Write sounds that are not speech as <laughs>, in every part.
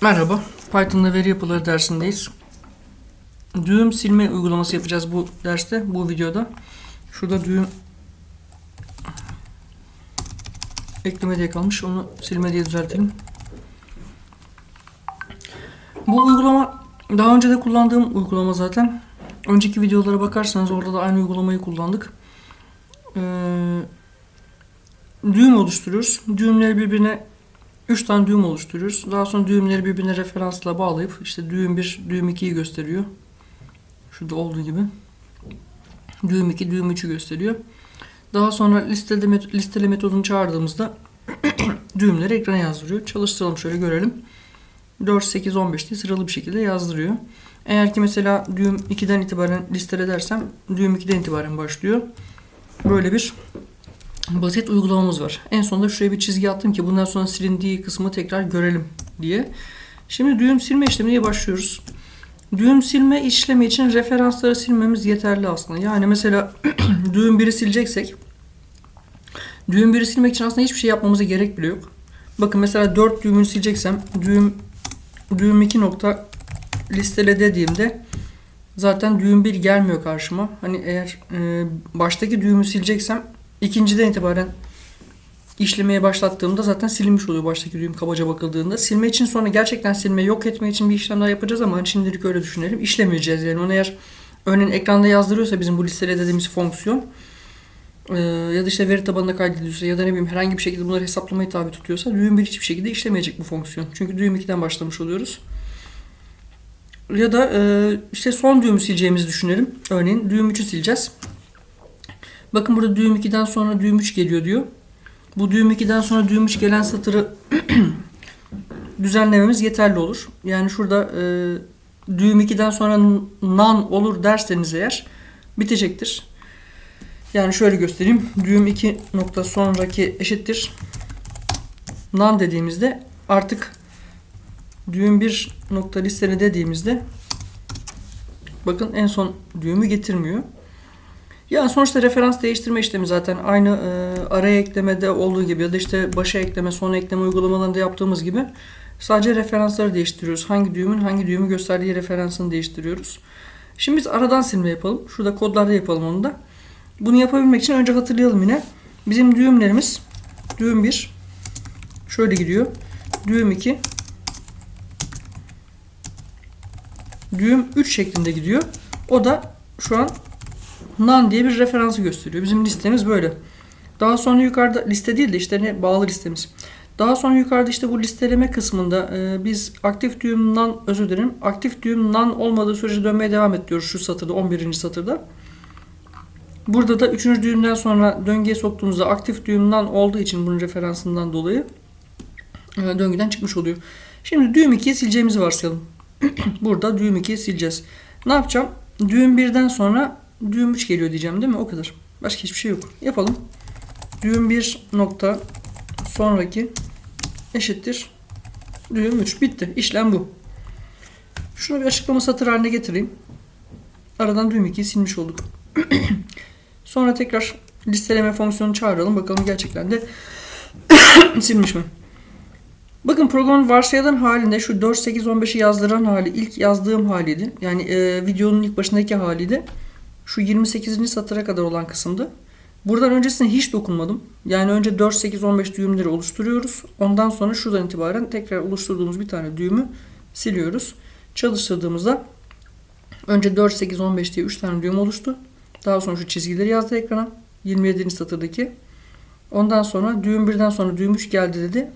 Merhaba, Python'da veri yapıları dersindeyiz. Düğüm silme uygulaması yapacağız bu derste, bu videoda. Şurada düğüm ekleme diye kalmış, onu silme diye düzeltelim. Bu uygulama daha önce de kullandığım uygulama zaten. Önceki videolara bakarsanız orada da aynı uygulamayı kullandık. Ee, düğüm oluşturuyoruz. Düğümleri birbirine 3 tane düğüm oluşturuyoruz. Daha sonra düğümleri birbirine referansla bağlayıp işte düğüm 1, düğüm 2'yi gösteriyor. Şurada olduğu gibi. Düğüm 2, düğüm 3'ü gösteriyor. Daha sonra listele, met- listele metodunu çağırdığımızda <clears throat> düğümleri ekrana yazdırıyor. Çalıştıralım şöyle görelim. 4, 8, 15 diye sıralı bir şekilde yazdırıyor. Eğer ki mesela düğüm 2'den itibaren listele dersem düğüm 2'den itibaren başlıyor. Böyle bir basit uygulamamız var. En sonunda şuraya bir çizgi attım ki bundan sonra silindiği kısmı tekrar görelim diye. Şimdi düğüm silme işlemine başlıyoruz. Düğüm silme işlemi için referansları silmemiz yeterli aslında. Yani mesela <clears throat> düğüm 1'i sileceksek düğüm 1'i silmek için aslında hiçbir şey yapmamıza gerek bile yok. Bakın mesela 4 düğümünü sileceksem düğüm düğüm 2 nokta listele dediğimde zaten düğüm 1 gelmiyor karşıma. Hani eğer e, baştaki düğümü sileceksem ikinciden itibaren işlemeye başlattığımda zaten silinmiş oluyor baştaki düğüm kabaca bakıldığında. Silme için sonra gerçekten silme yok etme için bir işlem daha yapacağız ama hani şimdilik öyle düşünelim. İşlemeyeceğiz yani onu eğer örneğin ekranda yazdırıyorsa bizim bu listele dediğimiz fonksiyon e, ya da işte veri tabanında kaydediliyorsa ya da ne bileyim herhangi bir şekilde bunları hesaplamaya tabi tutuyorsa düğüm 1 hiçbir şekilde işlemeyecek bu fonksiyon. Çünkü düğüm 2'den başlamış oluyoruz. Ya da e, işte son düğümü sileceğimizi düşünelim. Örneğin düğüm 3'ü sileceğiz. Bakın burada düğüm 2'den sonra düğüm 3 geliyor diyor. Bu düğüm 2'den sonra düğüm 3 gelen satırı <clears throat> düzenlememiz yeterli olur. Yani şurada e, düğüm 2'den sonra none olur derseniz eğer bitecektir. Yani şöyle göstereyim. Düğüm 2 nokta sonraki eşittir. None dediğimizde artık düğüm 1 nokta listeli dediğimizde bakın en son düğümü getirmiyor. Ya sonuçta referans değiştirme işlemi zaten aynı e, araya eklemede olduğu gibi ya da işte başa ekleme, sona ekleme uygulamalarında yaptığımız gibi sadece referansları değiştiriyoruz. Hangi düğümün hangi düğümü gösterdiği referansını değiştiriyoruz. Şimdi biz aradan silme yapalım. Şurada kodlarda yapalım onu da. Bunu yapabilmek için önce hatırlayalım yine. Bizim düğümlerimiz düğüm 1 şöyle gidiyor. Düğüm 2 düğüm 3 şeklinde gidiyor. O da şu an none diye bir referansı gösteriyor. Bizim listemiz böyle. Daha sonra yukarıda liste değil de işte ne bağlı listemiz. Daha sonra yukarıda işte bu listeleme kısmında e, biz aktif düğüm none özür dilerim. Aktif düğüm none olmadığı sürece dönmeye devam et şu satırda 11. satırda. Burada da 3. düğümden sonra döngüye soktuğumuzda aktif düğüm none olduğu için bunun referansından dolayı e, döngüden çıkmış oluyor. Şimdi düğüm 2'yi sileceğimizi varsayalım. <clears throat> Burada düğüm 2'yi sileceğiz. Ne yapacağım? Düğüm 1'den sonra düğüm 3 geliyor diyeceğim değil mi? O kadar. Başka hiçbir şey yok. Yapalım. Düğüm 1 nokta sonraki eşittir. Düğüm 3. Bitti. İşlem bu. Şunu bir açıklama satır haline getireyim. Aradan düğüm 2'yi silmiş olduk. <clears throat> Sonra tekrar listeleme fonksiyonu çağıralım. Bakalım gerçekten de <clears throat> silmiş mi? Bakın programın varsayılan halinde şu 4, 8, 15'i yazdıran hali ilk yazdığım haliydi. Yani e, videonun ilk başındaki haliydi. Şu 28. satıra kadar olan kısımdı. Buradan öncesine hiç dokunmadım. Yani önce 4, 8, 15 düğümleri oluşturuyoruz. Ondan sonra şuradan itibaren tekrar oluşturduğumuz bir tane düğümü siliyoruz. Çalıştırdığımızda önce 4, 8, 15 diye 3 tane düğüm oluştu. Daha sonra şu çizgileri yazdı ekrana. 27. satırdaki. Ondan sonra düğüm 1'den sonra düğüm 3 geldi dedi.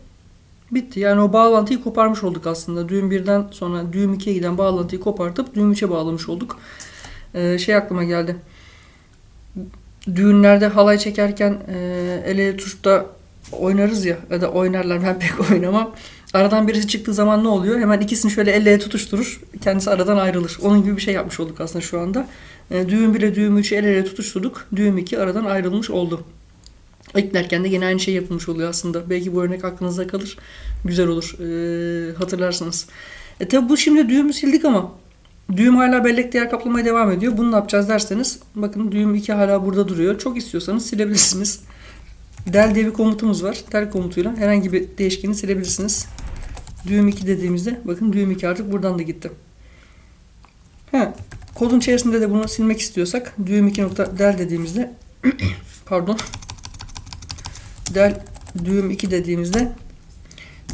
Bitti. Yani o bağlantıyı koparmış olduk aslında. Düğüm 1'den sonra düğüm 2'ye giden bağlantıyı kopartıp düğüm 3'e bağlamış olduk. Ee, şey aklıma geldi. Düğünlerde halay çekerken e, el ele tutuşta oynarız ya ya da oynarlar ben pek <laughs> oynamam. Aradan birisi çıktığı zaman ne oluyor? Hemen ikisini şöyle el ele tutuşturur. Kendisi aradan ayrılır. Onun gibi bir şey yapmış olduk aslında şu anda. E, düğüm 1'e düğüm 3'ü el ele tutuşturduk. Düğüm 2 aradan ayrılmış oldu. Eklerken de yine aynı şey yapılmış oluyor aslında. Belki bu örnek aklınızda kalır. Güzel olur. Ee, hatırlarsınız. E tabi bu şimdi düğümü sildik ama düğüm hala bellekte yer kaplamaya devam ediyor. Bunu ne yapacağız derseniz bakın düğüm 2 hala burada duruyor. Çok istiyorsanız silebilirsiniz. Del diye bir komutumuz var. Del komutuyla herhangi bir değişkeni silebilirsiniz. Düğüm 2 dediğimizde bakın düğüm 2 artık buradan da gitti. He, kodun içerisinde de bunu silmek istiyorsak düğüm 2 nokta del dediğimizde <clears throat> pardon del düğüm 2 dediğimizde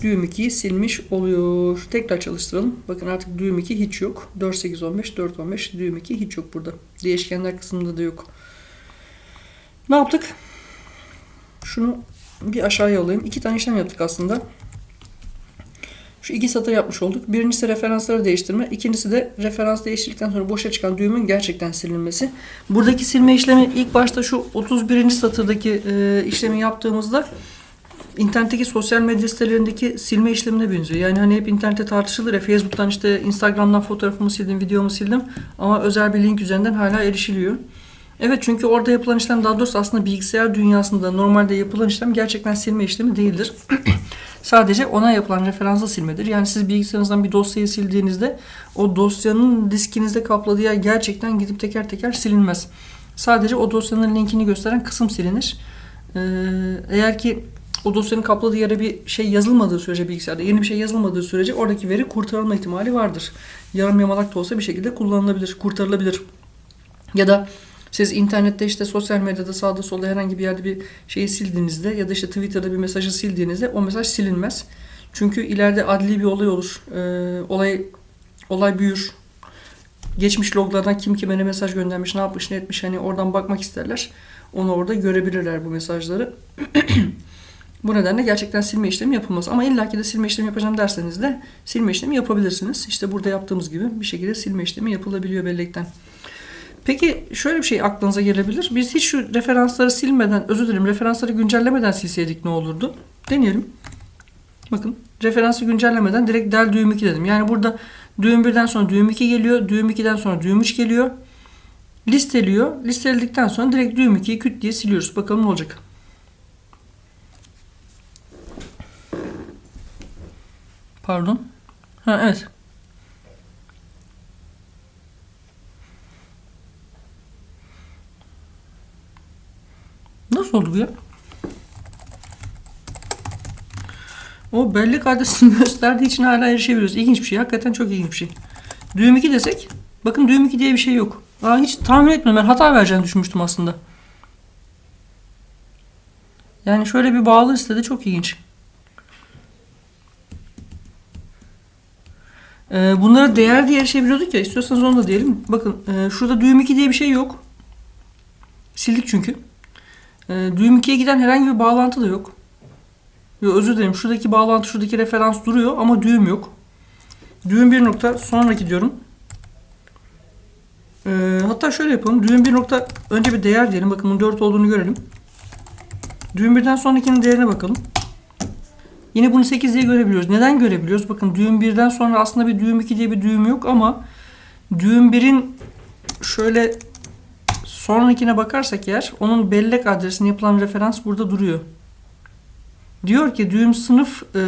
düğüm 2'yi silmiş oluyor. Tekrar çalıştıralım. Bakın artık düğüm 2 hiç yok. 4 8 15 4 15 düğüm 2 hiç yok burada. Değişkenler kısmında da yok. Ne yaptık? Şunu bir aşağıya alayım. İki tane işlem yaptık aslında. Şu iki satır yapmış olduk. Birincisi referansları değiştirme. İkincisi de referans değiştirdikten sonra boşa çıkan düğümün gerçekten silinmesi. Buradaki silme işlemi ilk başta şu 31. satırdaki işlemi yaptığımızda internetteki sosyal medya sitelerindeki silme işlemine benziyor. Yani hani hep internette tartışılır ya Facebook'tan işte Instagram'dan fotoğrafımı sildim, videomu sildim ama özel bir link üzerinden hala erişiliyor. Evet çünkü orada yapılan işlem daha doğrusu aslında bilgisayar dünyasında normalde yapılan işlem gerçekten silme işlemi değildir. <clears throat> Sadece ona yapılan referansı silmedir. Yani siz bilgisayarınızdan bir dosyayı sildiğinizde o dosyanın diskinizde kapladığı yer gerçekten gidip teker teker silinmez. Sadece o dosyanın linkini gösteren kısım silinir. Ee, eğer ki o dosyanın kapladığı yere bir şey yazılmadığı sürece bilgisayarda yeni bir şey yazılmadığı sürece oradaki veri kurtarılma ihtimali vardır. Yarım yamalak da olsa bir şekilde kullanılabilir, kurtarılabilir. Ya da siz internette işte sosyal medyada sağda solda herhangi bir yerde bir şeyi sildiğinizde ya da işte Twitter'da bir mesajı sildiğinizde o mesaj silinmez. Çünkü ileride adli bir olay olur. Ee, olay olay büyür. Geçmiş loglardan kim kime ne mesaj göndermiş, ne yapmış, ne etmiş hani oradan bakmak isterler. Onu orada görebilirler bu mesajları. <clears throat> bu nedenle gerçekten silme işlemi yapılmaz. Ama illaki de silme işlemi yapacağım derseniz de silme işlemi yapabilirsiniz. İşte burada yaptığımız gibi bir şekilde silme işlemi yapılabiliyor bellekten. Peki şöyle bir şey aklınıza gelebilir. Biz hiç şu referansları silmeden, özür dilerim referansları güncellemeden silseydik ne olurdu? Deneyelim. Bakın referansı güncellemeden direkt del düğüm 2 dedim. Yani burada düğüm 1'den sonra düğüm 2 geliyor. Düğüm 2'den sonra düğüm 3 geliyor. Listeliyor. Listeledikten sonra direkt düğüm 2'yi küt diye siliyoruz. Bakalım ne olacak. Pardon. Ha evet. Nasıl oldu bu ya? O bellek adresini <laughs> gösterdiği için hala erişebiliyoruz. İlginç bir şey. Hakikaten çok ilginç bir şey. Düğüm 2 desek. Bakın düğüm 2 diye bir şey yok. Aa, hiç tahmin etmedim. Ben hata vereceğini düşünmüştüm aslında. Yani şöyle bir bağlı listede çok ilginç. Ee, bunlara değer diye erişebiliyorduk ya. İstiyorsanız onu da diyelim. Bakın e, şurada düğüm 2 diye bir şey yok. Sildik çünkü. E, düğüm 2'ye giden herhangi bir bağlantı da yok. Yo, özür dilerim. Şuradaki bağlantı, şuradaki referans duruyor ama düğüm yok. Düğüm bir nokta sonraki diyorum. E, hatta şöyle yapalım. Düğüm bir nokta önce bir değer diyelim. Bakın bunun 4 olduğunu görelim. Düğüm birden sonrakinin değerine bakalım. Yine bunu 8 diye görebiliyoruz. Neden görebiliyoruz? Bakın düğüm 1'den sonra aslında bir düğüm 2 diye bir düğüm yok ama düğüm 1'in şöyle sonrakine bakarsak eğer onun bellek adresine yapılan referans burada duruyor. Diyor ki düğüm sınıf e,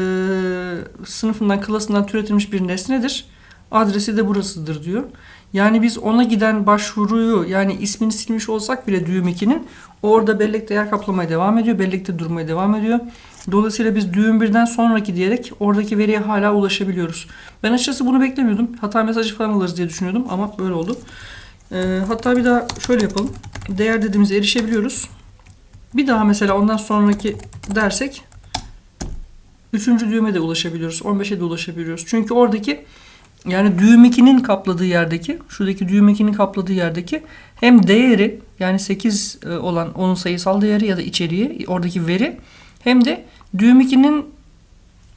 sınıfından klasından türetilmiş bir nesnedir. Adresi de burasıdır diyor. Yani biz ona giden başvuruyu yani ismini silmiş olsak bile düğüm 2'nin orada bellekte yer kaplamaya devam ediyor. Bellekte durmaya devam ediyor. Dolayısıyla biz düğüm birden sonraki diyerek oradaki veriye hala ulaşabiliyoruz. Ben açıkçası bunu beklemiyordum. Hata mesajı falan alırız diye düşünüyordum ama böyle oldu. Ee, hatta bir daha şöyle yapalım. Değer dediğimize erişebiliyoruz. Bir daha mesela ondan sonraki dersek üçüncü düğüme de ulaşabiliyoruz. 15'e de ulaşabiliyoruz. Çünkü oradaki yani düğüm 2'nin kapladığı yerdeki, şuradaki düğüm 2'nin kapladığı yerdeki hem değeri yani 8 olan onun sayısal değeri ya da içeriği, oradaki veri hem de düğüm 2'nin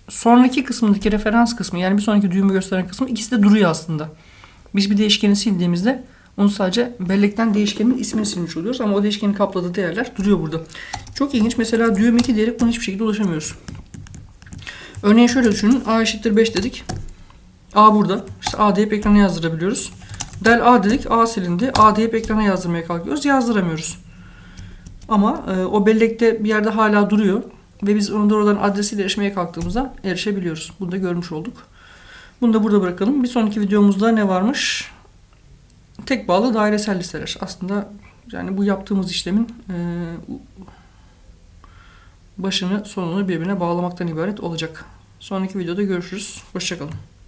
sonraki kısmındaki referans kısmı yani bir sonraki düğümü gösteren kısmı ikisi de duruyor aslında. Biz bir değişkeni sildiğimizde onu sadece bellekten değişkenin ismini silmiş oluyoruz ama o değişkenin kapladığı değerler duruyor burada. Çok ilginç. Mesela düğüm 2 diyerek buna hiçbir şekilde ulaşamıyoruz. Örneğin şöyle düşünün. A eşittir 5 dedik. A burada. İşte A deyip ekrana yazdırabiliyoruz. Del A dedik. A silindi. A deyip ekrana yazdırmaya kalkıyoruz. Yazdıramıyoruz. Ama e, o bellekte bir yerde hala duruyor. Ve biz onu oradan adresiyle erişmeye kalktığımızda erişebiliyoruz. Bunu da görmüş olduk. Bunu da burada bırakalım. Bir sonraki videomuzda ne varmış? Tek bağlı dairesel listeler. Aslında yani bu yaptığımız işlemin e, başını sonunu birbirine bağlamaktan ibaret olacak. Sonraki videoda görüşürüz. Hoşçakalın.